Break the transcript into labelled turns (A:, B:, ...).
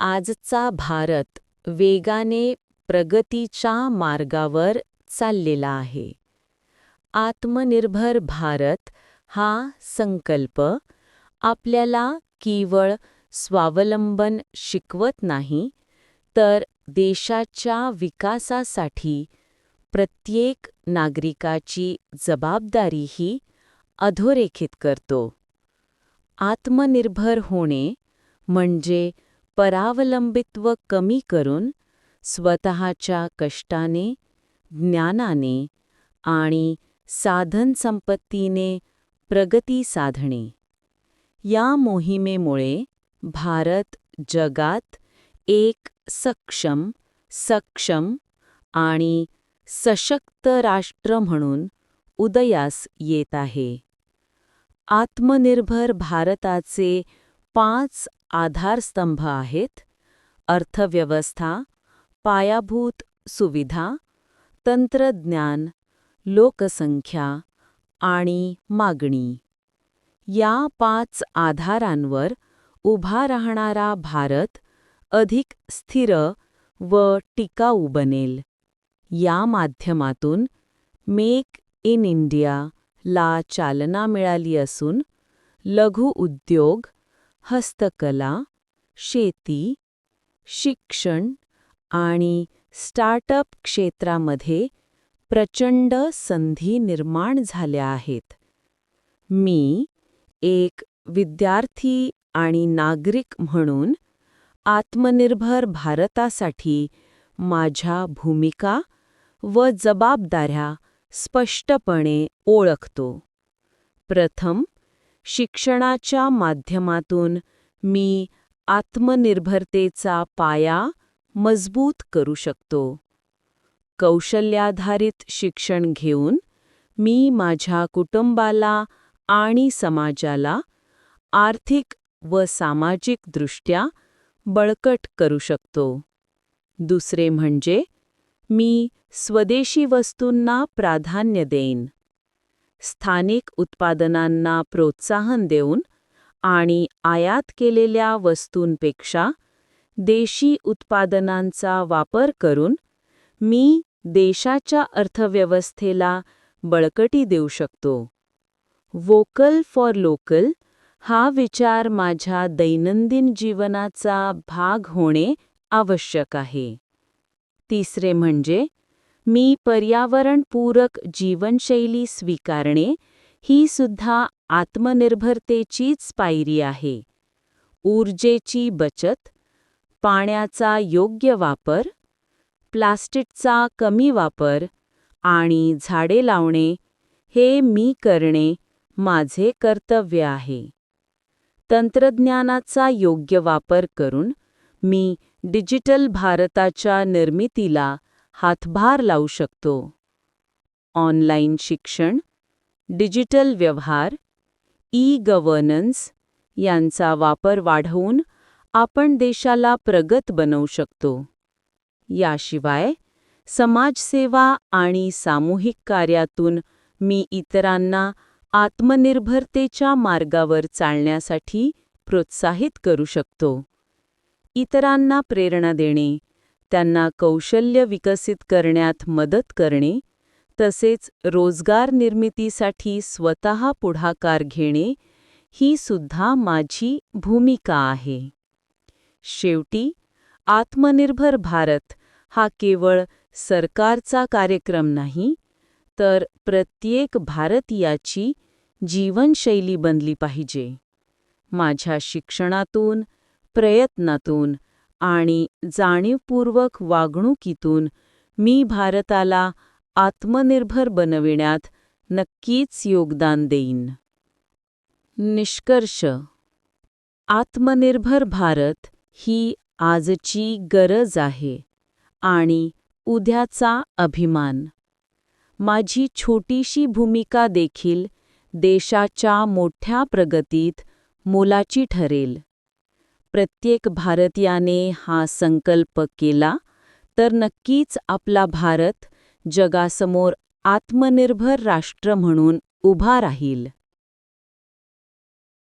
A: आजचा भारत वेगाने प्रगतीच्या मार्गावर चाललेला आहे. आत्मनिर्भर भारत हा संकल्प आपल्याला केवळ स्वावलंबन शिकवत नाही तर देशाच्या विकासासाठी प्रत्येक नागरिकाची जबाबदारीही अधोरेखित करतो. आत्मनिर्भर होणे म्हणजे परावलंबित्व कमी करून स्वतःच्या कष्टाने ज्ञानाने आणि साधनसंपत्तीने प्रगती साधणे. या मोहिमेमुळे भारत जगात एक सक्षम सक्षम आणि सशक्त राष्ट्र म्हणून उदयास येत आहे. आत्मनिर्भर भारताचे पाच आधारस्तंभ आहेत. अर्थव्यवस्था पायाभूत सुविधा तंत्रज्ञान लोकसंख्या आणि मागणी. या पाच आधारांवर उभा राहणारा भारत अधिक स्थिर व टिकाऊ बनेल. या माध्यमातून मेक इन इंडिया ला चालना मिळाली असून लघु उद्योग हस्तकला शेती शिक्षण आणि स्टार्टअप क्षेत्रामध्ये प्रचंड संधी निर्माण झाल्या आहेत. मी एक विद्यार्थी आणि नागरिक म्हणून आत्मनिर्भर भारतासाठी माझ्या भूमिका व जबाबदाऱ्या स्पष्टपणे ओळखतो. प्रथम शिक्षणाच्या माध्यमातून मी आत्मनिर्भरतेचा पाया मजबूत करू शकतो. कौशल्याधारित शिक्षण घेऊन मी माझ्या कुटुंबाला आणि समाजाला आर्थिक व सामाजिकदृष्ट्या बळकट करू शकतो. दुसरे म्हणजे मी स्वदेशी वस्तूंना प्राधान्य देईन. स्थानिक उत्पादनांना प्रोत्साहन देऊन आणि आयात केलेल्या वस्तूंपेक्षा देशी उत्पादनांचा वापर करून मी देशाच्या अर्थव्यवस्थेला बळकटी देऊ शकतो. वोकल फॉर लोकल हा विचार माझ्या दैनंदिन जीवनाचा भाग होणे आवश्यक आहे. तिसरे म्हणजे मी पर्यावरणपूरक जीवनशैली स्वीकारणे ही सुद्धा आत्मनिर्भरतेचीच पायरी आहे. ऊर्जेची बचत पाण्याचा योग्य वापर प्लास्टिकचा कमी वापर आणि झाडे लावणे हे मी करणे माझे कर्तव्य आहे. तंत्रज्ञानाचा योग्य वापर करून मी डिजिटल भारताच्या निर्मितीला हातभार लावू शकतो. ऑनलाईन शिक्षण डिजिटल व्यवहार ई गव्हर्नन्स यांचा वापर वाढवून आपण देशाला प्रगत बनवू शकतो. याशिवाय समाजसेवा आणि सामूहिक कार्यातून मी इतरांना आत्मनिर्भरतेच्या मार्गावर चालण्यासाठी प्रोत्साहित करू शकतो. इतरांना प्रेरणा देणे त्यांना कौशल्य विकसित करण्यात मदत करणे तसेच रोजगार निर्मितीसाठी स्वतः पुढाकार घेणे ही सुद्धा माझी भूमिका आहे. शेवटी आत्मनिर्भर भारत हा केवळ सरकारचा कार्यक्रम नाही तर प्रत्येक भारतीयाची जीवनशैली बनली पाहिजे. माझ्या शिक्षणातून प्रयत्नातून आणि जाणीवपूर्वक वागणुकीतून मी भारताला आत्मनिर्भर बनविण्यात नक्कीच योगदान देईन. निष्कर्ष. आत्मनिर्भर भारत ही आजची गरज आहे आणि उद्याचा अभिमान. माझी छोटीशी भूमिका देखील देशाच्या मोठ्या प्रगतीत मोलाची ठरेल. प्रत्येक भारतीयाने हा संकल्प केला तर नक्कीच आपला भारत जगासमोर आत्मनिर्भर राष्ट्र म्हणून उभा राहील.